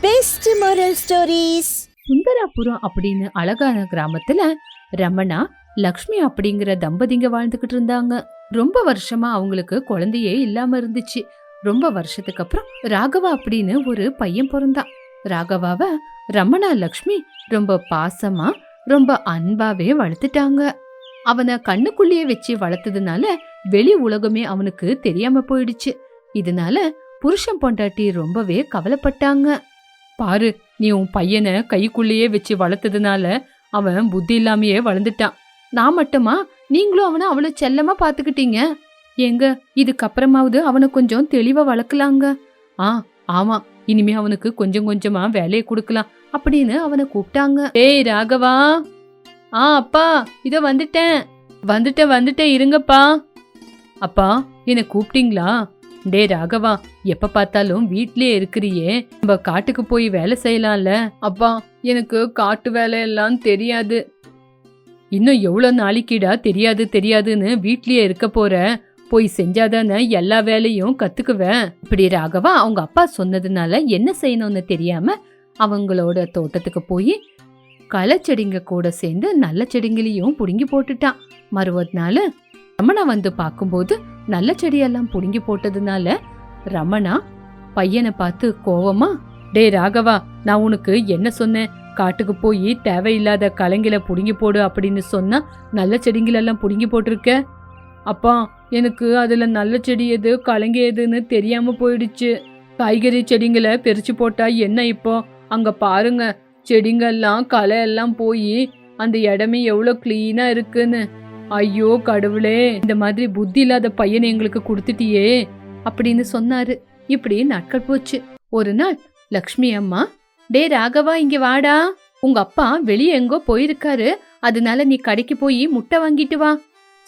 Best moral stories Sundarapuram அப்படின்னு அழகான கிராமத்துல ரமணா லக்ஷ்மி அப்படிங்கிற தம்பதிங்க வாழ்ந்துகிட்டு இருந்தாங்க. ரொம்ப வருஷமா அவங்களுக்கு குழந்தையே இல்லாம இருந்துச்சு. ரொம்ப வருஷத்துக்கு அப்புறம் ராகவா அப்படின்னு ஒரு பையன் பிறந்தான். ராகவாவ ரமணா லக்ஷ்மி ரொம்ப பாசமா ரொம்ப அன்பாவே வளர்த்துட்டாங்க. அவனை கண்ணுக்குள்ளேயே வச்சு வளர்த்ததுனால வெளி உலகமே அவனுக்கு தெரியாம போயிடுச்சு. இதனால புருஷன் பொண்டாட்டி ரொம்பவே கவலைப்பட்டாங்க. பாரு நீ உன் பையனை கைக்குள்ளேயே வச்சு வளர்த்ததுனால அவன் புத்தி இல்லாமையே வளர்ந்துட்டான். நான் மட்டுமா? நீங்களும் அவனை அவ்வளோ செல்லமா பார்த்துக்கிட்டீங்க? எங்க இதுக்கப்புறமாவது அவனை கொஞ்சம் தெளிவா வளர்க்கலாங்க. ஆ ஆமா இனிமே அவனுக்கு கொஞ்சம் கொஞ்சமா வேலையை கொடுக்கலாம் அப்படின்னு அவனை கூப்பிட்டாங்க. ஏய் ராகவா. ஆ அப்பா இதோ வந்துட்டேன். வந்துட்டேன் வந்துட்டேன் இருங்கப்பா. அப்பா என்னை கூப்பிட்டீங்களா? டே ராகவா எப்ப பார்த்தாலும் வீட்லயே இருக்கிறியே. நம்ம காட்டுக்கு போய் வேலை செய்யலாம்ல? அப்பா எனக்கு காட்டு வேலையெல்லாம் தெரியாது. இன்னும் எவ்வளோ நாளைக்கிடா தெரியாது தெரியாதுன்னு வீட்லயே இருக்க போற? போய் செஞ்சாதானே எல்லா வேலையும் கத்துக்குவேன் இப்படி ராகவா அவங்க அப்பா சொன்னதுனால என்ன செய்யணும்னு தெரியாம அவங்களோட தோட்டத்துக்கு போய் களை செடிங்க கூட சேர்ந்து நல்ல செடிங்களையும் புடுங்கி போட்டுட்டான். மறுபடி நாள் ரமணா வந்து பார்க்கும்போது நல்ல செடியெல்லாம் புடுங்கி போட்டதுனால ரமணா பையனை பார்த்து கோவமா டே ராகவா நான் உனக்கு என்ன சொன்னேன்? காட்டுக்கு போய் தேவையில்லாத கலைங்கள புடுங்கி போடு அப்படின்னு சொன்னா நல்ல செடிங்களெல்லாம் புடுங்கி போட்டிருக்க? அப்பா எனக்கு அதில் நல்ல செடி எது கலங்கி எதுன்னு தெரியாமல் போயிடுச்சு. காய்கறி செடிங்களை பிரித்து போட்டால் என்ன இப்போ? அங்கே பாருங்க செடிங்கெல்லாம் களை எல்லாம் போய் அந்த இடமே எவ்வளோ க்ளீனாக இருக்குன்னு. ஐயோ கடவுளே இந்த மாதிரி புத்தி இல்லாத பையனை எங்களுக்கு கொடுத்துட்டியே அப்படின்னு சொன்னாரு. இப்படி நாட்கள் போச்சு. ஒரு நாள் லக்ஷ்மி அம்மா டே ராகவா இங்க வாடா. உங்க அப்பா வெளியே எங்கோ போயிருக்காரு. அதனால நீ கடைக்கு போய் முட்டை வாங்கிட்டு வா.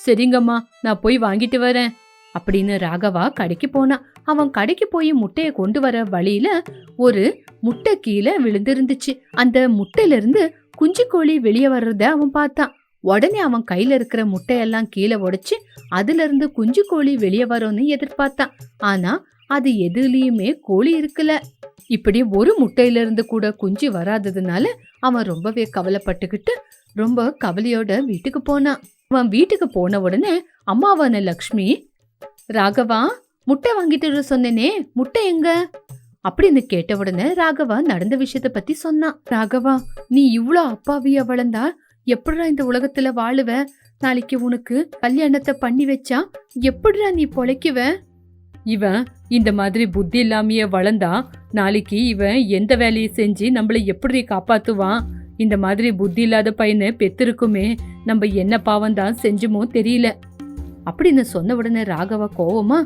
சரிங்கம்மா நான் போய் வாங்கிட்டு வரேன். அப்படின்னு ராகவா கடைக்கு போனான் அவன் கடைக்கு போய் முட்டையை கொண்டு வர வழியில ஒரு முட்டை கீழே விழுந்திருந்துச்சு. அந்த முட்டையில இருந்து குஞ்சு கோழி வெளியே வர்றத அவன் பார்த்தான். உடனே அவன் கையில இருக்கிற முட்டையெல்லாம் கீழே உடைச்சு அதுல இருந்து குஞ்சு கோழி வெளியே வரும்னு எதிர்பார்த்தான். ஆனா அது எதுலயுமே கோழி இருக்கல. இப்படி ஒரு முட்டையில இருந்து கூட குஞ்சு வராததுனால அவன் ரொம்பவே கவலைப்பட்டுக்கிட்டு ரொம்ப கவலையோட வீட்டுக்கு போனான். அவன் வீட்டுக்கு போன உடனே அம்மாவான லக்ஷ்மி ராகவா முட்டை வாங்கிட்டு சொன்னேனே முட்டை எங்க? அப்படின்னு கேட்ட உடனே ராகவா நடந்த விஷயத்த பத்தி சொன்னான். ராகவா நீ இவ்வளோ அப்பாவியா வளர்ந்தா எப்படிடா இந்த உலகத்துல வாழுவ? நாளைக்கு உனக்கு கல்யாணத்தை பண்ணி வச்சா எப்படிடா நீ பொழைக்குவ? இவன் இந்த மாதிரி புத்தி இல்லாமையே வளர்ந்தா நாளைக்கு இவன் எந்த வேலையை செஞ்சு நம்மள எப்படி காப்பாத்துவான்? இந்த மாதிரி புத்தி இல்லாத பையனை பெத்திருக்குமே நம்ம என்ன பாவம் தான் செஞ்சுமோ தெரியல. அப்படின்னு சொன்ன உடனே ராகவா கோவமா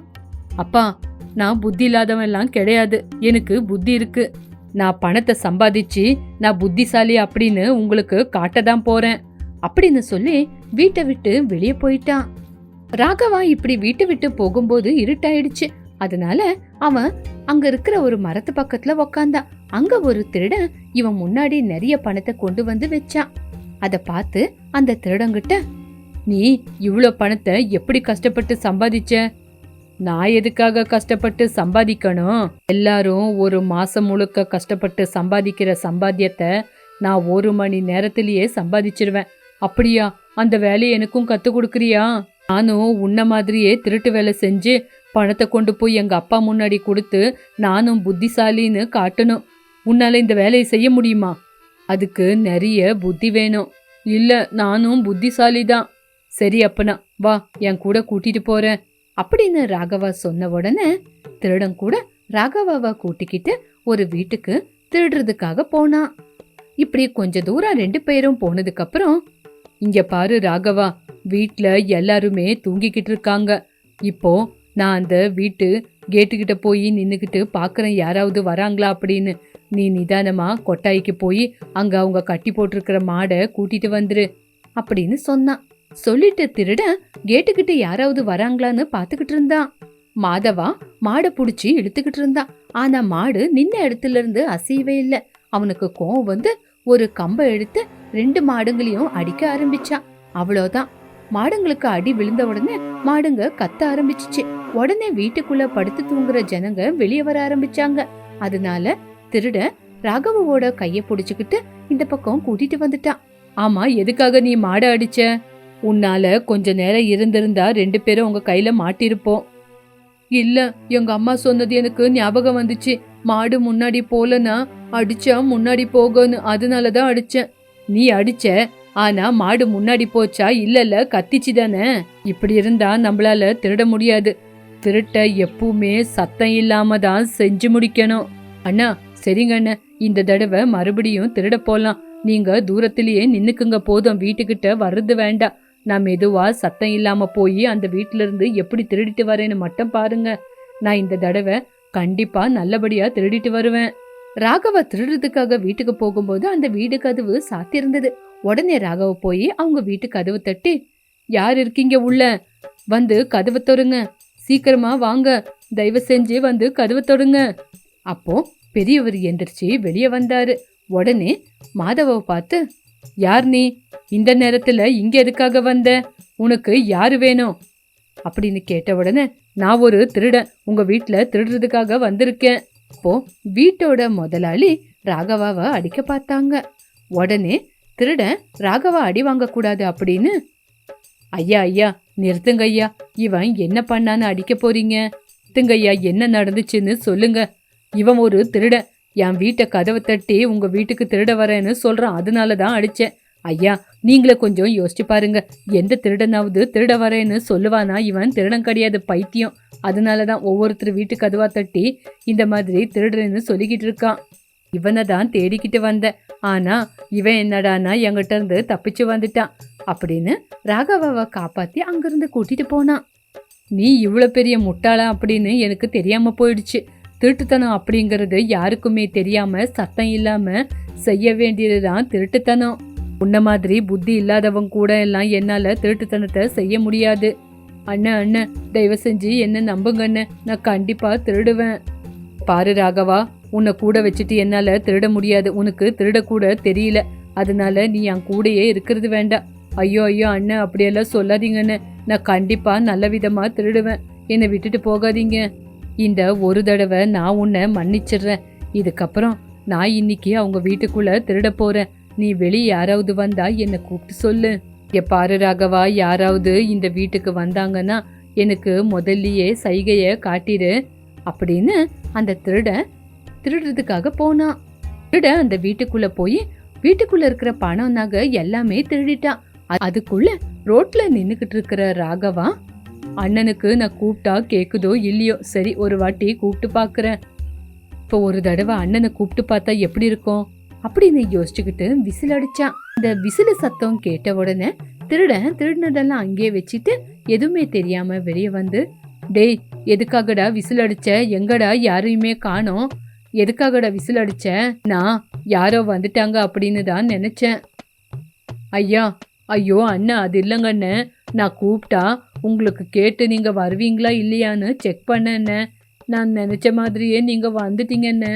அப்பா நான் புத்தி இல்லாதவன் எல்லாம் கிடையாது. எனக்கு புத்தி இருக்கு. நான் பணத்தை சம்பாதிச்சு நான் புத்திசாலி அப்படின்னு உங்களுக்கு காட்ட தான் போறேன் அப்படின்னு சொல்லி வீட்டை விட்டு வெளியே போயிட்டான். ராகவா இப்படி வீட்டை விட்டு போகும்போது இருட்டாயிடுச்சு. அதனால அவன் அங்க இருக்கிற ஒரு மரத்து பக்கத்துல உக்காந்தான். அங்க ஒரு திருடன் இவன் முன்னாடி நிறைய பணத்தை கொண்டு வந்து வச்சான். அத பார்த்து அந்த திருடங்கிட்ட நீ இவ்வளோ பணத்தை எப்படி கஷ்டப்பட்டு சம்பாதிச்ச? நான் எதுக்காக கஷ்டப்பட்டு சம்பாதிக்கணும்? எல்லாரும் ஒரு மாசம் முழுக்க கஷ்டப்பட்டு சம்பாதிக்கிற சம்பாத்தியத்தை நான் ஒரு மணி நேரத்திலேயே சம்பாதிச்சிருவேன். அப்படியா? அந்த வேலையை எனக்கும் கத்து கொடுக்குறியா? நானும் உன்ன மாதிரியே திருட்டு வேலை செஞ்சு பணத்தை கொண்டு போய் எங்க அப்பா முன்னாடி கொடுத்து நானும் புத்திசாலின்னு காட்டணும். உன்னால இந்த வேலையை செய்ய முடியுமா? அதுக்கு நிறைய புத்தி வேணும். இல்ல நானும் புத்திசாலி தான் சரி அப்பனா வா என் கூட கூட்டிட்டு போறேன். அப்படின்னு ராகவா சொன்ன உடனே திருடன் கூட ராகவாவை கூட்டிக்கிட்டு ஒரு வீட்டுக்கு திருடுறதுக்காக போனான் இப்படி கொஞ்ச தூரம் ரெண்டு பேரும் போனதுக்கு அப்புறம் இங்க பாரு ராகவா வீட்டில் எல்லாருமே தூங்கிக்கிட்டு இருக்காங்க. இப்போ நான் அந்த வீட்டு கேட்டுக்கிட்ட போய் நின்னுக்கிட்டு பார்க்குறேன் யாராவது வராங்களா அப்படின்னு. நீ நிதானமா கொட்டாய்க்கு போய் அங்க அவங்க கட்டி போட்டிருக்கிற மாடை கூட்டிட்டு வந்துரு அப்படின்னு சொன்னான். சொல்லிட்டு திருடன் கேட்டுக்கிட்ட யாராவது வராங்களான்னு பாத்துக்கிட்டு இருந்தான் மாதவா மாடை புடிச்சு இழுத்துக்கிட்டு இருந்தான் ஆனா மாடு நின்ன இடத்துல இருந்து அசையவே இல்லை. அவனுக்கு கோவம் வந்து ஒரு கம்பை எடுத்து ரெண்டு மாடுங்களையும் அடிக்க ஆரம்பிச்சான் அவ்வளோதான். மாடுங்களுக்கு அடி விழுந்த உடனே மாடுங்க கத்த ஆரம்பிச்சுச்சு. உடனே வீட்டுக்குள்ள படுத்து தூங்குற ஜனங்க வெளியே வர ஆரம்பிச்சாங்க. அதனால திருட ராகவோட கைய புடிச்சுக்கிட்டு இந்த பக்கம் கூட்டிட்டு வந்துட்டான் ஆமா எதுக்காக நீ மாடை அடிச்ச? உன்னால கொஞ்ச நேரம் இருந்திருந்தா ரெண்டு பேரும் உங்க கையில மாட்டிருப்போம். இல்ல எங்க அம்மா சொன்னது எனக்கு ஞாபகம் வந்துச்சு. மாடு முன்னாடி போலனா அடிச்சா முன்னாடி போகும்னு அதனாலதான் அடிச்சேன். நீ அடிச்ச ஆனா மாடு முன்னாடி போச்சா இல்லல்ல கத்திச்சு தானே இப்படி இருந்தா நம்மளால திருட முடியாது. திருட்ட எப்பவுமே சத்தம் இல்லாம தான் செஞ்சு முடிக்கணும். அண்ணா சரிங்க அண்ணா. இந்த தடவை மறுபடியும் திருட போலாம். நீங்க தூரத்திலேயே நின்னுக்குங்க போதும். வீட்டுக்கிட்ட வர்றது வேண்டாம். நான் மெதுவா சத்தம் இல்லாம போய் அந்த வீட்ல இருந்து எப்படி திருடிட்டு வரேன்னு மட்டும் பாருங்க. நான் இந்த தடவை கண்டிப்பா நல்லபடியா திருடிட்டு வருவேன். ராகவா திருடுறதுக்காக வீட்டுக்கு போகும்போது அந்த வீடு கதவு சாத்தியிருந்தது உடனே ராகவ போய் அவங்க வீட்டு கதவு தட்டி யார் இருக்கீங்க உள்ள? வந்து கதவை தொடுங்க. சீக்கிரமா வாங்க. தயவு செஞ்சு வந்து கதவை தொடுங்க. அப்போ பெரியவர் எந்திரிச்சு வெளியே வந்தாரு. உடனே மாதவ பார்த்து யார் நீ? இந்த நேரத்துல இங்க எதுக்காக வந்த? உனக்கு யாரு வேணும்? அப்படின்னு கேட்ட உடனே நான் ஒரு திருடன். உங்க வீட்டில் திருடுறதுக்காக வந்திருக்கேன். அப்போ வீட்டோட முதலாளி ராகவாவை அடிக்க பார்த்தாங்க. உடனே திருடன் ராகவா அடி வாங்க கூடாது அப்படின்னு ஐயா ஐயா நிறுத்துங்க ஐயா. இவன் என்ன பண்ணான்னு அடிக்க போறீங்க? நிறுத்துங்க ஐயா. என்ன நடந்துச்சுன்னு சொல்லுங்க. இவன் ஒரு திருடன். என் வீட்டை கதவை தட்டி உங்க வீட்டுக்கு திருட வரேன்னு சொல்கிறான் அதனால தான் அடிச்சேன். ஐயா நீங்களே கொஞ்சம் யோசிச்சு பாருங்க. எந்த திருடனாவது திருட வரேன்னு சொல்லுவானா? இவன் திருடன் கிடையாது பைத்தியம். அதனால தான் ஒவ்வொருத்தர் வீட்டு கதவா தட்டி இந்த மாதிரி திருடுறேன்னு சொல்லிக்கிட்டு இருக்கான். இவனை தான் தேடிக்கிட்டு வந்தேன். ஆனா இவன் என்னடானா என்கிட்ட இருந்து தப்பிச்சு வந்துட்டான். அப்படின்னு ராகவாவை காப்பாத்தி அங்கிருந்து கூட்டிட்டு போனான். நீ இவ்வளோ பெரிய முட்டாளா அப்படின்னு எனக்கு தெரியாம போயிடுச்சு. திருட்டுத்தனம் அப்படிங்கிறது யாருக்குமே தெரியாமல் சத்தம் இல்லாமல் செய்ய வேண்டியது தான் திருட்டுத்தனம். உன்ன மாதிரி புத்தி இல்லாதவங்க கூட எல்லாம் என்னால் திருட்டுத்தனத்தை செய்ய முடியாது. அண்ணன் அண்ணன் தயவு செஞ்சு என்ன நம்புங்க அண்ணன் நான் கண்டிப்பாக திருடுவேன். பாரு ராகவா உன்னை கூட வச்சுட்டு என்னால் திருட முடியாது. உனக்கு திருடக்கூட தெரியல. அதனால நீ என் கூடயே இருக்கிறது வேண்டாம். ஐயோ ஐயோ அண்ணன் அப்படியெல்லாம் சொல்லாதீங்கன்னு நான் கண்டிப்பாக நல்ல விதமாக திருடுவேன். என்னை விட்டுட்டு போகாதீங்க. இந்த ஒரு தடவை நான் உன்னை மன்னிச்சிடுறேன். இதுக்கப்புறம் நான் இன்னைக்கு அவங்க வீட்டுக்குள்ள திருட போறேன். நீ வெளியே யாராவது வந்தா என்னை கூப்பிட்டு சொல்லு. இங்க பாரு ராகவா யாராவது இந்த வீட்டுக்கு வந்தாங்கன்னா எனக்கு முதல்லையே சைகையை காட்டிடு அப்படின்னு அந்த திருடன் திருடுறதுக்காக போனான் திருடன் அந்த வீட்டுக்குள்ள போய் வீட்டுக்குள்ள இருக்கிற பணம் நகை எல்லாமே திருடிட்டான் அதுக்குள்ளே அதுக்குள்ள ரோட்ல நின்னுக்கிட்டு இருக்கிற ராகவா அண்ணனுக்கு நான் கூப்பிட்டா கேட்குதோ இல்லையோ? சரி ஒரு வாட்டி கூப்பிட்டு பார்க்குறேன் இப்போ ஒரு தடவை அண்ணனை கூப்பிட்டு பார்த்தா எப்படி இருக்கும்? அப்படின்னு யோசிச்சுக்கிட்டு விசில் அடித்தான் இந்த விசில் சத்தம் கேட்ட உடனே திருடன் திருடினதெல்லாம் அங்கேயே வச்சுட்டு எதுவுமே தெரியாமல் வெளியே வந்து டேய் எதுக்காகடா விசில் அடித்த எங்கடா யாரையுமே காணோம்? எதுக்காகடா விசில் அடித்த நான் யாரோ வந்துட்டாங்க அப்படின்னு தான் நினச்சேன். ஐயா ஐயோ அண்ணா அது இல்லைங்கண்ணே நான் கூப்பிட்டா உங்களுக்கு கேட்டு நீங்க வருவீங்களா இல்லையான்னு செக் பண்ணேண்ணே நான் நினைச்ச மாதிரியே நீங்க வந்துட்டீங்கண்ணே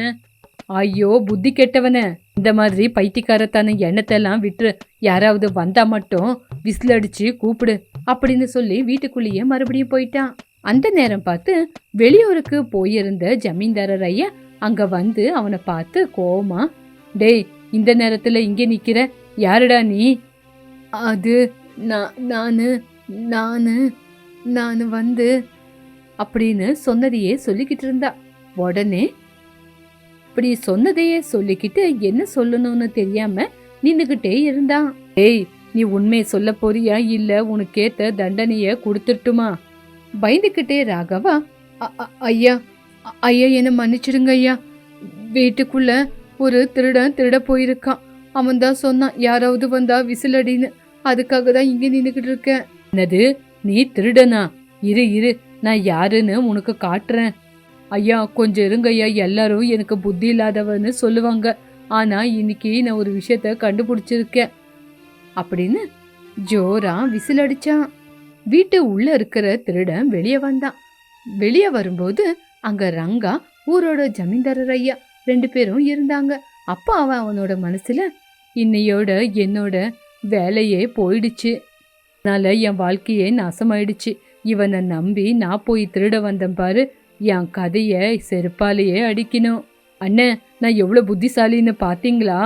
ஐயோ புத்தி கெட்டவனே. இந்த மாதிரி பைத்தியக்காரத்தான எண்ணத்தெல்லாம் விட்டுரு. யாராவது வந்தா மட்டும் விசில் அடிச்சு கூப்பிடு அப்படின்னு சொல்லி வீட்டுக்குள்ளேயே மறுபடியும் போயிட்டான். அந்த நேரம் பார்த்து வெளியூருக்கு போயிருந்த ஜமீன்தாரர் ஐயா அங்க வந்து அவனை பார்த்து கோமா டேய் இந்த நேரத்துல இங்கே நிக்கிற? யாருடா நீ? அது நான் நானு நானு. நான் வந்து அப்படின்னு சொன்னதையே சொல்லிக்கிட்டு இருந்தா. உடனே இப்படி சொன்னதையே சொல்லிக்கிட்டு என்ன சொல்லணும்னு தெரியாம நின்னுகிட்டே இருந்தான் ஏய் நீ உண்மையை சொல்ல போறியா? இல்ல உனக்கேத்த தண்டனைய கொடுத்துட்டுமா? பயந்துக்கிட்டே ராகவா "அ- ஐயா ஐயா என்ன மன்னிச்சிடுங்க ஐயா. வீட்டுக்குள்ள ஒரு திருடன் திருட போயிருக்கான். அவன் தான் சொன்னான் யாராவது வந்தா விசிலடின்னு அதுக்காக தான் இங்க நின்றுக்கிட்டு இருக்கேன். என்னது? நீ திருடனா? இரு இரு. நான் யாருன்னு உனக்கு காட்டுறேன். ஐயா கொஞ்சம் இருங்க ஐயா. எல்லாரும் எனக்கு புத்தி இல்லாதவன்னு சொல்லுவாங்க. ஆனா இன்னைக்கு நான் ஒரு விஷயத்த கண்டுபிடிச்சிருக்கேன். அப்படின்னு ஜோரா விசில் அடிச்சான் வீட்டு உள்ள இருக்கிற திருடன் வெளியே வந்தான். வெளியே வரும்போது அங்க ரங்கா ஊரோட ஜமீன்தாரர் ஐயா ரெண்டு பேரும் இருந்தாங்க. அப்போ அவன் அவனோட மனசுல இன்னையோட என்னோட வேலையே போயிடுச்சு. அதனால என் வாழ்க்கையே நாசமாயிடுச்சு. இவனை நம்பி நான் போய் திருட வந்தேன் பாரு. என் கதையை செருப்பாலேயே அடிக்கணும். அண்ணே நான் எவ்வளோ புத்திசாலின்னு பார்த்தீங்களா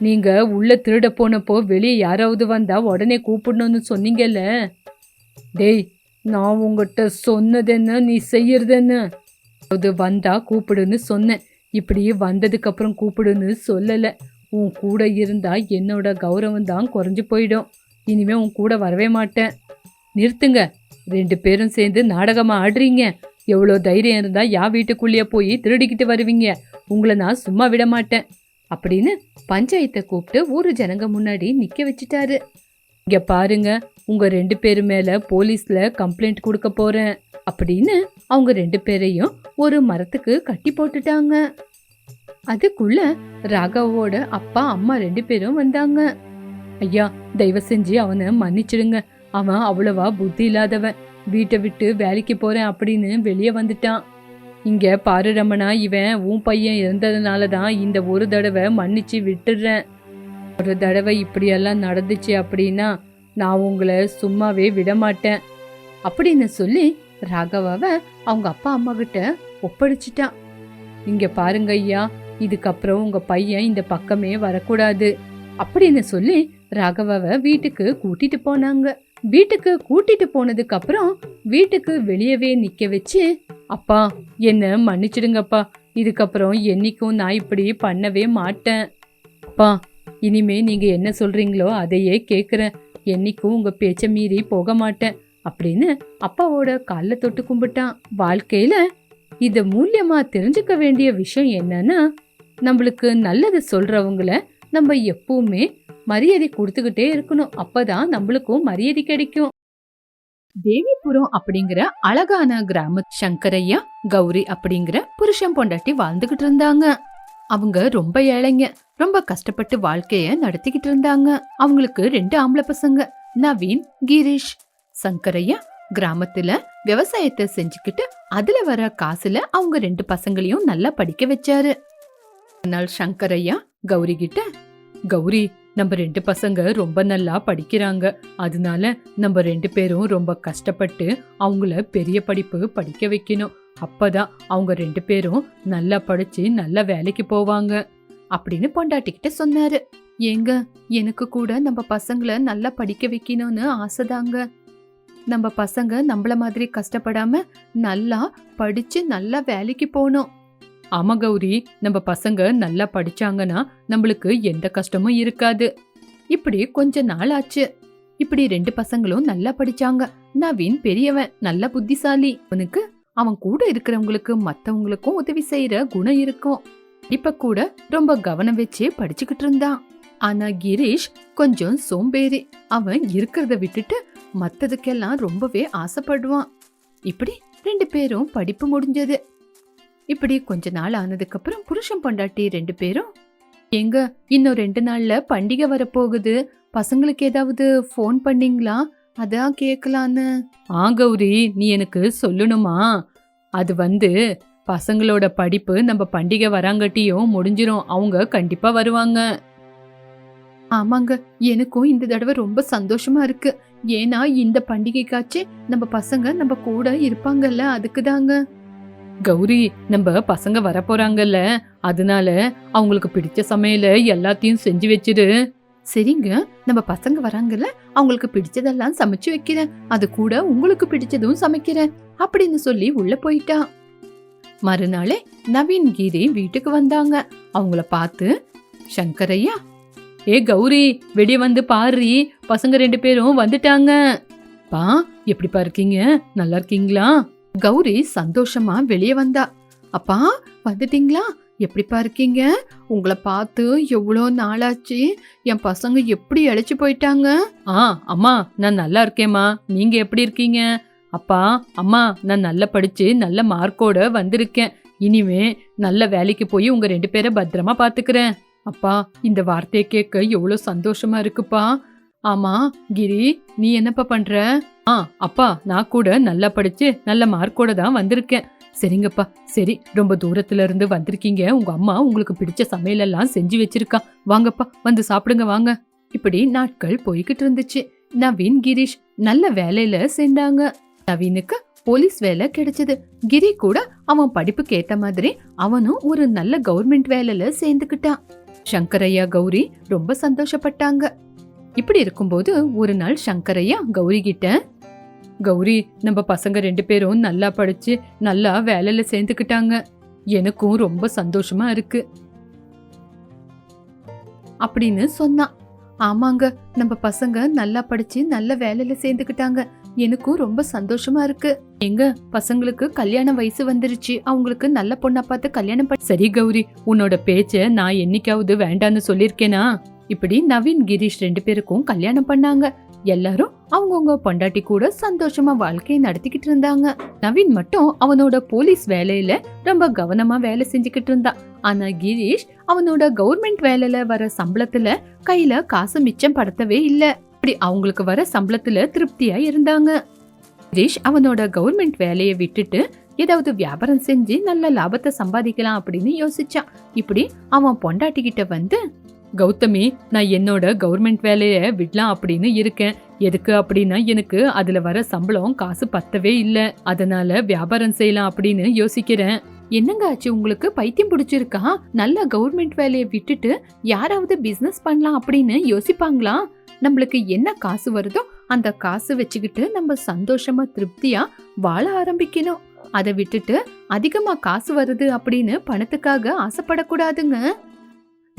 நீங்கள் உள்ளே திருட போனப்போ வெளியே யாராவது வந்தால் உடனே கூப்பிடணும்னு சொன்னீங்கல்ல? டேய் நான் உங்ககிட்ட சொன்னது என்ன நீ செய்யறதென்ன? அது வந்தா கூப்பிடுன்னு சொன்னேன். இப்படி வந்ததுக்கப்புறம் கூப்பிடுன்னு சொல்லலை. உன் கூட இருந்தால் என்னோட கௌரவம் தான் குறைஞ்சி போயிடும். இனிமே உன் கூட வரவே மாட்டேன். நிறுத்துங்க. ரெண்டு பேரும் சேர்ந்து நாடகமா ஆடுறீங்க. எவ்வளோ தைரியம் இருந்தா யா வீட்டுக்குள்ளேயே போய் திருடிக்கிட்டு வருவீங்க. உங்களை நான் சும்மா விட மாட்டேன். அப்படின்னு பஞ்சாயத்தை கூப்பிட்டு ஊரு ஜனங்க முன்னாடி நிக்க வச்சுட்டாரு. இங்க பாருங்க. உங்க ரெண்டு பேரு மேல போலீஸ்ல கம்ப்ளைண்ட் கொடுக்க போறேன். அப்படின்னு அவங்க ரெண்டு பேரையும் ஒரு மரத்துக்கு கட்டி போட்டுட்டாங்க. அதுக்குள்ள ராகவோட அப்பா அம்மா ரெண்டு பேரும் வந்தாங்க. ஐயா தயவு செஞ்சு அவனை மன்னிச்சிடுங்க. அவன் அவ்வளவா புத்தி இல்லாதவன். வீட்டை விட்டு வேலைக்கு போறேன் அப்படின்னு வெளியே வந்துட்டான். இங்க பாரு ரமணா இவன் உன் பையன் இருந்ததுனால தான் இந்த ஒரு தடவை மன்னிச்சு விட்டுடுறேன். ஒரு தடவை இப்படியெல்லாம் நடந்துச்சு அப்படின்னா நான் உங்களை சும்மாவே விட மாட்டேன் அப்படின்னு சொல்லி ராகவாவை அவங்க அப்பா அம்மா கிட்ட ஒப்படைச்சிட்டான். இங்க பாருங்க ஐயா இதுக்கப்புறம் உங்க பையன் இந்த பக்கமே வரக்கூடாது. அப்படின்னு சொல்லி ராகவாவை வீட்டுக்கு கூட்டிட்டு போனாங்க. வீட்டுக்கு கூட்டிட்டு போனதுக்கு அப்புறம் வீட்டுக்கு வெளியவே நிக்க வச்சு அப்பா என்ன மன்னிச்சிடுங்கப்பா. இதுக்கப்புறம் என்னைக்கும் நான் இப்படி பண்ணவே மாட்டேன். அப்பா இனிமே நீங்க என்ன சொல்றீங்களோ அதையே கேக்குறேன். என்னைக்கும் உங்க பேச்ச மீறி போக மாட்டேன் அப்படின்னு அப்பாவோட கால்ல தொட்டு கும்பிட்டான். வாழ்க்கையில இது மூலியமா தெரிஞ்சுக்க வேண்டிய விஷயம் என்னன்னா நம்மளுக்கு நல்லது சொல்றவங்கள நம்ம எப்பவுமே மரியாதை கொடுத்துக்கிட்டே இருக்கணும். அப்பதான் நம்மளுக்கும் மரியாதை கிடைக்கும். தேவிபுரம் அப்படிங்கிற அழகான கிராம சங்கரையா கௌரி அப்படிங்கிற புருஷன் பொண்டாட்டி வாழ்ந்துகிட்டு இருந்தாங்க. அவங்க ரொம்ப ஏழைங்க. ரொம்ப கஷ்டப்பட்டு வாழ்க்கைய நடத்திக்கிட்டு இருந்தாங்க. அவங்களுக்கு ரெண்டு ஆம்பளை பசங்க நவீன் கிரீஷ். சங்கரையா கிராமத்துல விவசாயத்தை செஞ்சுக்கிட்டு அதுல வர காசுல அவங்க ரெண்டு பசங்களையும் நல்லா படிக்க வச்சாரு. நாள் சங்கரையா கௌரி கிட்ட கௌரி நம்ம ரெண்டு பசங்க ரொம்ப நல்லா படிக்கிறாங்க. அதனால நம்ம ரெண்டு பேரும் ரொம்ப கஷ்டப்பட்டு அவங்கள பெரிய படிப்பு படிக்க வைக்கணும். அப்பதான் அவங்க ரெண்டு பேரும் நல்லா படிச்சு நல்ல வேலைக்கு போவாங்க. அப்படின்னு பொண்டாட்டிக்கிட்ட சொன்னாரு. ஏங்க எனக்கு கூட நம்ம பசங்களை நல்லா படிக்க வைக்கணும்னு ஆசைதாங்க. நம்ம பசங்க நம்மள மாதிரி கஷ்டப்படாம நல்லா படிச்சு நல்லா வேலைக்கு போகணும். ஆமா கௌரி நம்ம பசங்க நல்லா படிச்சாங்கன்னா நம்மளுக்கு எந்த கஷ்டமும் இருக்காது. இப்படி கொஞ்ச நாள் ஆச்சு. இப்படி ரெண்டு பசங்களும் நல்லா படிச்சாங்க. நவீன் பெரியவன் நல்ல புத்திசாலி. அவனுக்கு அவன் கூட இருக்கிறவங்களுக்கு மத்தவங்களுக்கும் உதவி செய்யற குணம் இருக்கும். இப்ப கூட ரொம்ப கவனம் வச்சு படிச்சுக்கிட்டு இருந்தான். ஆனா கிரீஷ் கொஞ்சம் சோம்பேறி. அவன் இருக்கிறத விட்டுட்டு மத்ததுக்கெல்லாம் ரொம்பவே ஆசைப்படுவான். இப்படி ரெண்டு பேரும் படிப்பு முடிஞ்சது. இப்படி கொஞ்ச நாள் ஆனதுக்கு அப்புறம் புருஷன் பொண்டாட்டி ரெண்டு பேரும் எங்க இன்னும் ரெண்டு நாள்ல பண்டிகை வரப்போகுது. பசங்களுக்கு ஏதாவது ஃபோன் பண்ணீங்களா? அதான் கேட்கலான்னு ஆ கௌரி நீ எனக்கு சொல்லணுமா? அது வந்து பசங்களோட படிப்பு நம்ம பண்டிகை வராங்கட்டியும் முடிஞ்சிரும். அவங்க கண்டிப்பா வருவாங்க. ஆமாங்க எனக்கும் இந்த தடவை ரொம்ப சந்தோஷமா இருக்கு. ஏன்னா இந்த பண்டிகைக்காச்சு நம்ம பசங்க நம்ம கூட இருப்பாங்கல்ல அதுக்கு தாங்க கௌரி நம்ம பசங்க வரப்போறாங்கல்ல அதனால அவங்களுக்கு பிடிச்ச சமையல எல்லாத்தையும் செஞ்சு வச்சிரு. சரிங்க நம்ம பசங்க வராங்கல்ல அவங்களுக்கு பிடிச்சதெல்லாம் சமைச்சு வைக்கிறேன். அது கூட உங்களுக்கு பிடிச்சதும் சமைக்கிறேன் அப்படின்னு சொல்லி உள்ள போயிட்டா. மறுநாளே நவீன் கீதை வீட்டுக்கு வந்தாங்க. அவங்கள பார்த்து சங்கரையா ஏ கௌரி வெளியே வந்து பாரு பசங்க ரெண்டு பேரும் வந்துட்டாங்க. பா எப்படிப்பா இருக்கீங்க? நல்லா இருக்கீங்களா? கௌரி சந்தோஷமா வெளியே வந்தா. அப்பா வந்துட்டீங்களா? எப்படிப்பா இருக்கீங்க? உங்களை பார்த்து எவ்வளோ நாளாச்சு? என் பசங்க எப்படி அழைச்சி போயிட்டாங்க? ஆ அம்மா நான் நல்லா இருக்கேம்மா. நீங்க எப்படி இருக்கீங்க? அப்பா அம்மா நான் நல்லா படிச்சு நல்ல மார்க்கோட வந்திருக்கேன். இனிமே நல்ல வேலைக்கு போய் உங்க ரெண்டு பேரை பத்திரமா பாத்துக்கிறேன். அப்பா இந்த வார்த்தையை கேட்க எவ்வளோ சந்தோஷமா இருக்குப்பா. ஆமா கிரி நீ என்னப்பா பண்ற? ஆ அப்பா நான் கூட நல்லா படிச்சு நல்ல மார்க்கோட தான் வந்திருக்கேன். சரிங்கப்பா சரி ரொம்ப தூரத்துல இருந்து வந்திருக்கீங்க. உங்க அம்மா உங்களுக்கு பிடிச்ச சமையல் எல்லாம் செஞ்சு வச்சிருக்கா. வாங்கப்பா வந்து சாப்பிடுங்க வாங்க. இப்படி நாட்கள் போய்கிட்டு இருந்துச்சு. நவீன் கிரீஷ் நல்ல வேலையில சேர்ந்தாங்க. நவீனுக்கு போலீஸ் வேலை கிடைச்சது. கிரி கூட அவன் படிப்புக்கு ஏத்த மாதிரி அவனும் ஒரு நல்ல கவர்மெண்ட் வேலையில சேர்ந்துக்கிட்டான் சங்கரையா கௌரி ரொம்ப சந்தோஷப்பட்டாங்க. இப்படி இருக்கும்போது ஒரு நாள் சங்கரையா கௌரி கிட்ட கௌரி நம்ம பசங்க ரெண்டு பேரும் நல்லா படிச்சு நல்லா வேலையில சேர்ந்துக்கிட்டாங்க. எனக்கும் ரொம்ப சந்தோஷமா இருக்கு. அப்படின்னு சொன்னான் ஆமாங்க நம்ம பசங்க நல்லா படிச்சு நல்ல வேலையில சேர்ந்துக்கிட்டாங்க. எனக்கும் ரொம்ப சந்தோஷமா இருக்கு. எங்க பசங்களுக்கு கல்யாண வயசு வந்துருச்சு. அவங்களுக்கு நல்ல பொண்ணா பார்த்து கல்யாணம் பண்ண சரி கௌரி உன்னோட பேச்ச நான் என்னைக்காவது வேண்டான்னு சொல்லிருக்கேனா இப்படி நவீன் கிரீஷ் ரெண்டு பேருக்கும் கல்யாணம் பண்ணாங்க. எல்லாரும் அவங்கவுங்க பொண்டாட்டி கூட சந்தோஷமா வாழ்க்கையை நடத்திக்கிட்டு இருந்தாங்க. நவீன் மட்டும் அவனோட போலீஸ் வேலையில ரொம்ப கவனமா வேலை செஞ்சுக்கிட்டு இருந்தான் ஆனா கிரீஷ் அவனோட கவர்மெண்ட் வேலையில வர சம்பளத்துல கையில காசு மிச்சம் படுத்தவே இல்ல. அப்படி அவங்களுக்கு வர சம்பளத்துல திருப்தியா இருந்தாங்க. கிரீஷ் அவனோட கவர்மெண்ட் வேலையை விட்டுட்டு ஏதாவது வியாபாரம் செஞ்சு நல்ல லாபத்தை சம்பாதிக்கலாம் அப்படின்னு யோசிச்சான். இப்படி அவன் பொண்டாட்டி கிட்ட வந்து கௌதமி நான் என்னோட கவர்மெண்ட் வேலையை விடலாம் அப்படின்னு இருக்கேன். எதுக்கு அப்படின்னா எனக்கு அதுல வர சம்பளம் காசு பத்தவே இல்ல. அதனால வியாபாரம் செய்யலாம் அப்படின்னு யோசிக்கிறேன். என்னங்க ஆச்சு? உங்களுக்கு பைத்தியம் பிடிச்சிருக்கா? நல்ல கவர்மெண்ட் வேலையை விட்டுட்டு யாராவது பிசினஸ் பண்ணலாம் அப்படின்னு யோசிப்பாங்களா? நம்மளுக்கு என்ன காசு வருதோ அந்த காசு வச்சுக்கிட்டு நம்ம சந்தோஷமா திருப்தியா வாழ ஆரம்பிக்கணும். அதை விட்டுட்டு அதிகமா காசு வருது அப்படின்னு பணத்துக்காக ஆசைப்படக்கூடாதுங்க.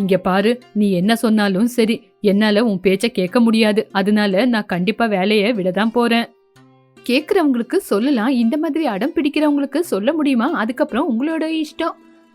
இங்க பாரு நீ என்ன சொன்னாலும் சரி. என்னால உன் பேச்ச கேட்க முடியாது. அதனால நான் கண்டிப்பா வேலைய விடதான் போறேன். கேக்குறவங்களுக்கு சொல்லலாம். இந்த மாதிரி அடம் பிடிக்கிறவங்களுக்கு சொல்ல முடியுமா? அதுக்கப்புறம் உங்களோட இஷ்டம்.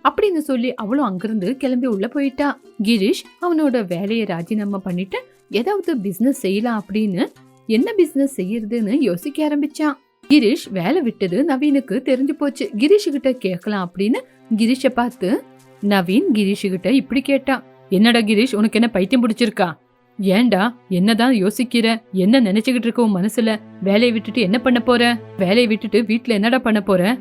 அப்படின்னு சொல்லி அவளும் அங்கிருந்து கிளம்பி உள்ள போயிட்டா. கிரீஷ் அவனோட வேலையை ராஜினாமா பண்ணிட்டு ஏதாவது பிசினஸ் செய்யலாம் அப்படின்னு என்ன பிசினஸ் செய்யறதுன்னு யோசிக்க ஆரம்பிச்சான். கிரீஷ் வேலை விட்டது நவீனுக்கு தெரிஞ்சு போச்சு. கிரீஷ் கிட்ட கேட்கலாம் அப்படின்னு கிரீஷை பார்த்து நவீன் கிரீஷ் கிட்ட இப்படி கேட்டான் என்னடா கிரீஷ் உனக்கு என்ன பைத்தியம் பிடிச்சிருக்கா? ஏன்டா என்னதான் யோசிக்கிற என்ன நினைச்சுக்கிட்டு இருக்க உன் மனசுல? வேலையை விட்டுட்டு என்ன பண்ண போற? வேலையை விட்டுட்டு வீட்டுல என்னடா பண்ண போற?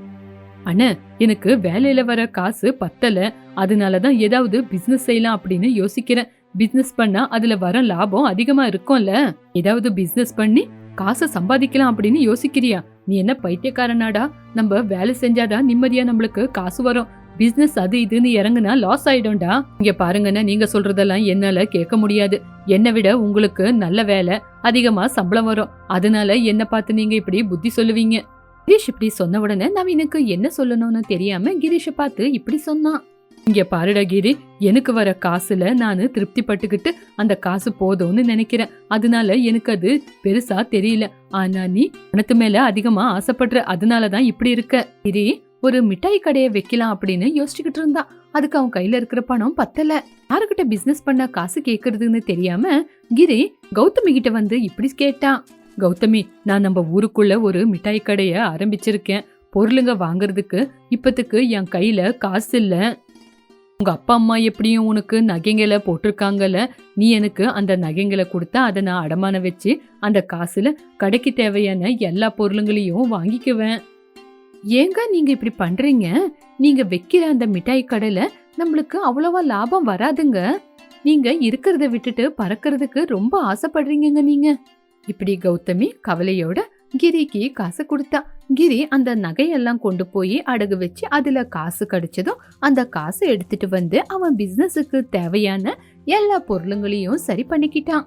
அண்ணா எனக்கு வேலையில வர காசு பத்தல. அதனாலதான் ஏதாவது பிசினஸ் செய்யலாம் அப்படின்னு யோசிக்கிறேன். பிசினஸ் பண்ணா அதுல வர லாபம் அதிகமா இருக்கும்ல. ஏதாவது பிசினஸ் பண்ணி காசை சம்பாதிக்கலாம் அப்படின்னு யோசிக்கிறியா? நீ என்ன பைத்தியக்காரனாடா? நம்ம வேலை செஞ்சாதான் நிம்மதியா நம்மளுக்கு காசு வரும். பிசினஸ் அது இதுன்னு இறங்குனா லாஸ் ஆயிடும்டா. இங்க பாருங்கன்னு நீங்க சொல்றதெல்லாம் என்னால கேட்க முடியாது. என்னை விட உங்களுக்கு நல்ல வேலை அதிகமா சம்பளம் வரும். அதனால என்ன பார்த்து நீங்க இப்படி புத்தி சொல்லுவீங்க. கிரீஷ் இப்படி சொன்ன உடனே நவீனுக்கு என்ன சொல்லணும்னு தெரியாம கிரீஷ பார்த்து இப்படி சொன்னான். இங்க பாருடா கிரி எனக்கு வர காசுல நானு திருப்தி பட்டுக்கிட்டு அந்த காசு போதும்னு நினைக்கிறேன். அதனால எனக்கு அது பெருசா தெரியல. ஆனா நீ பணத்து மேல அதிகமா ஆசைப்படுற அதனாலதான் இப்படி இருக்க. கிரி ஒரு மிட்டாய் கடையை வைக்கலாம் அப்படின்னு யோசிச்சுக்கிட்டு இருந்தா. அதுக்கு அவன் கையில இருக்கிற பணம் பத்தல. யாருக்கிட்ட பிசினஸ் பண்ண காசு கேக்குறதுன்னு தெரியாம கிரி கௌதமி கிட்ட வந்து இப்படி கேட்டான் கௌதமி நான் நம்ம ஊருக்குள்ள ஒரு மிட்டாய் கடைய ஆரம்பிச்சிருக்கேன். பொருளுங்க வாங்குறதுக்கு இப்பத்துக்கு என் கையில காசு இல்ல. உங்க அப்பா அம்மா எப்படியும் உனக்கு நகைங்களை போட்டிருக்காங்கல்ல. நீ எனக்கு அந்த நகைங்களை கொடுத்தா அதை நான் அடமானம் வச்சு அந்த காசுல கடைக்கு தேவையான எல்லா பொருளுங்களையும் வாங்கிக்குவேன். ஏங்க நீங்க இப்படி பண்றீங்க? நீங்க வைக்கிற அந்த மிட்டாய் கடையில நம்மளுக்கு அவ்வளவா லாபம் வராதுங்க. நீங்க இருக்கிறத விட்டுட்டு பறக்கிறதுக்கு ரொம்ப ஆசைப்படுறீங்கங்க நீங்க. இப்படி கௌதமி கவலையோட கிரிக்கு காசு கொடுத்தா. கிரி அந்த நகையெல்லாம் கொண்டு போய் அடகு வச்சு அதுல காசு கிடைச்சதும் அந்த காசை எடுத்துட்டு வந்து அவன் பிசினஸுக்கு தேவையான எல்லா பொருளுங்களையும் சரி பண்ணிக்கிட்டான்.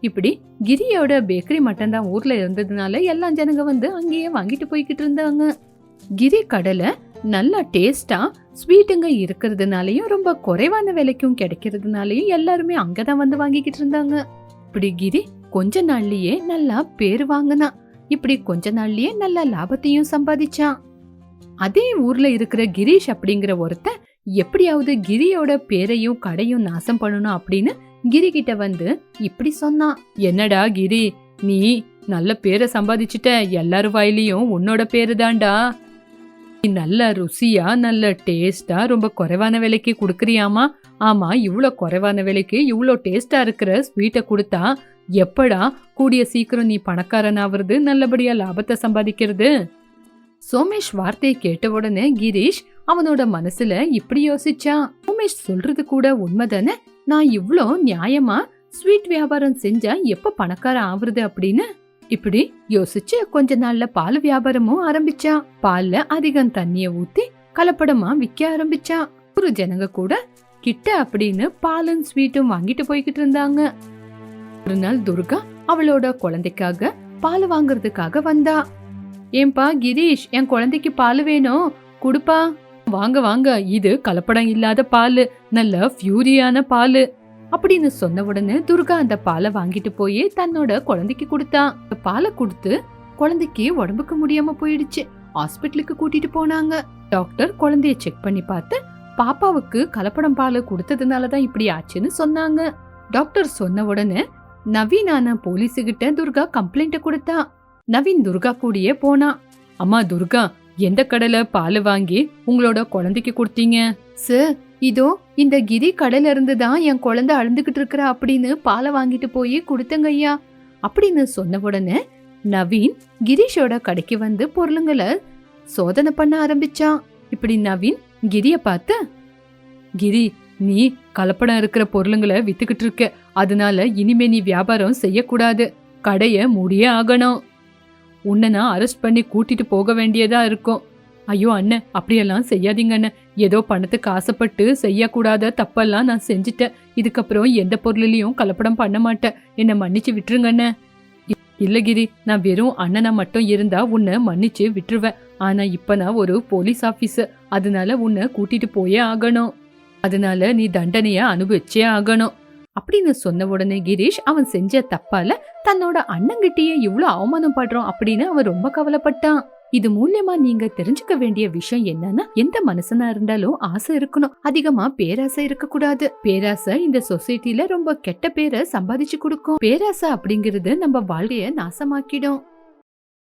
இப்படி கிரியோட பேக்கரி மட்டும் தான் ஊர்ல இருந்ததுனால எல்லா ஜனங்க வந்து அங்கேயே வாங்கிட்டு போய்கிட்டு இருந்தாங்க. கிரி கடலை நல்லா டேஸ்டா ஸ்வீட்டுங்க இருக்கிறதுனாலையும் ரொம்ப குறைவான விலைக்கும் கிடைக்கிறதுனாலையும் எல்லாருமே அங்கே தான் வந்து வாங்கிக்கிட்டு இருந்தாங்க. இப்படி கிரி கொஞ்ச நாள்லயே நல்லா பேர் வாங்கினான் இப்படி கொஞ்ச நாள்லயே நல்ல லாபத்தையும் சம்பாதிச்சான் அதே ஊர்ல இருக்கிற கிரீஷ் அப்படிங்கிற ஒருத்தன் எப்படியாவது கிரியோட பேரையும் கடையும் நாசம் பண்ணணும் அப்படின்னு கிரி கிட்ட வந்து இப்படி சொன்னான் என்னடா கிரி நீ நல்ல பேரை சம்பாதிச்சிட்ட எல்லாரு வாயிலையும் உன்னோட பேரு தான்டா நல்ல ருசியா நல்ல டேஸ்டா ரொம்ப குறைவான விலைக்கு கொடுக்குறியாமா? ஆமா இவ்ளோ குறைவான விலைக்கு இவ்ளோ டேஸ்டா இருக்கிற ஸ்வீட்டை கொடுத்தா எப்படா கூடிய சீக்கிரம் நீ பணக்காரன் ஆவறது நல்லபடியா லாபத்தை சம்பாதிக்கிறது? சோமேஷ் வார்த்தையை கேட்ட உடனே கிரீஷ் அவனோட மனசுல இப்படி யோசிச்சான் சோமேஷ் சொல்றது கூட உண்மைதானே? நான் இவ்ளோ நியாயமா ஸ்வீட் வியாபாரம் செஞ்சா எப்ப பணக்காரன் ஆவறது அப்படின்னு? இப்படி யோசிச்சு கொஞ்ச நாள்ல பால் வியாபாரமும் ஆரம்பிச்சான் பால்ல அதிகம் தண்ணிய ஊத்தி கலப்படமா விக்க ஆரம்பிச்சான் ஒரு ஜனங்க கூட கிட்ட அப்படின்னு பாலும் ஸ்வீட்டும் வாங்கிட்டு போய்கிட்டு இருந்தாங்க. ஒரு நாள் துர்கா அவளோட குழந்தைக்காக பால் வாங்குறதுக்காக வந்தா. ஏன்பா கிரீஷ் என் குழந்தைக்கு பால் வேணும். குடுப்பா. வாங்க வாங்க இது கலப்படம் இல்லாத பால். நல்ல ஃபியூரியான பால். அப்படின்னு சொன்ன உடனே துர்கா அந்த பாலை வாங்கிட்டு போய் தன்னோட குழந்தைக்கு கொடுத்தா. பாலை கொடுத்து குழந்தைக்கு உடம்புக்கு முடியாம போயிடுச்சு. ஹாஸ்பிட்டலுக்கு கூட்டிட்டு போனாங்க. டாக்டர் குழந்தைய செக் பண்ணி பார்த்து பாப்பாவுக்கு கலப்படம் பால் கொடுத்ததுனால தான் இப்படி ஆச்சுன்னு சொன்னாங்க. டாக்டர் சொன்ன உடனே நவீனான போலீஸுகிட்ட துர்கா கம்ப்ளைண்ட் கொடுத்தா. நவீன் துர்கா கூடியே போனா. அம்மா துர்கா எந்த கடலை பால் வாங்கி உங்களோட குழந்தைக்கு கொடுத்தீங்க? சார் இதோ இந்த கிரி கடல இருந்து தான் என் குழந்தை அழுந்துகிட்டு இருக்கிற அப்படின்னு பாலை வாங்கிட்டு போய் கொடுத்தங்க ஐயா. அப்படின்னு சொன்ன உடனே நவீன் கிரீஷோட கடைக்கு வந்து பொருளுங்களை சோதனை பண்ண ஆரம்பிச்சான் இப்படி நவீன் கிரிய பார்த்து கிரி நீ கலப்படம் இருக்கிற பொருளுங்களை வித்துக்கிட்டு இருக்க. அதனால இனிமே நீ வியாபாரம் செய்யக்கூடாது. கடைய முடியே ஆகணும். உன்னை நான் அரெஸ்ட் பண்ணி கூட்டிட்டு போக வேண்டியதா இருக்கும். ஐயோ அண்ணன் அப்படியெல்லாம் செய்யாதீங்க அண்ணன் ஏதோ பணத்துக்கு ஆசைப்பட்டு செய்யக்கூடாத தப்பெல்லாம் நான் செஞ்சுட்டேன். இதுக்கப்புறம் எந்த பொருளிலையும் கலப்படம் பண்ண மாட்டேன். என்னை மன்னிச்சு விட்டுருங்க அண்ணன் இ- இல்ல கிரி நான் வெறும் அண்ணனா மட்டும் இருந்தா உன்னை மன்னிச்சு விட்டுருவேன். ஆனா இப்ப நான் ஒரு போலீஸ் ஆபீசர் அதனால உன்னை கூட்டிட்டு போயே ஆகணும். அதனால நீ தண்டனைய அனுபவிச்சே ஆகணும். அப்படின்னு சொன்ன உடனே கிரீஷ் அவன் செஞ்ச தப்பால தன்னோட அண்ணங்கிட்டயே இவ்வளோ அவமானம் படுறோம் அப்படின்னு அவன் ரொம்ப கவலைப்பட்டான். இது மூலியமா நீங்க தெரிஞ்சுக்க வேண்டிய விஷயம் என்னன்னா எந்த மனுஷனா இருந்தாலும் ஆசை இருக்கணும். அதிகமா பேராசை இருக்க கூடாது பேராசை இந்த சொசைட்டில ரொம்ப கெட்ட பேரை சம்பாதிச்சு கொடுக்கும். பேராசை அப்படிங்கிறது நம்ம வாழ்க்கைய நாசமாக்கிடும்.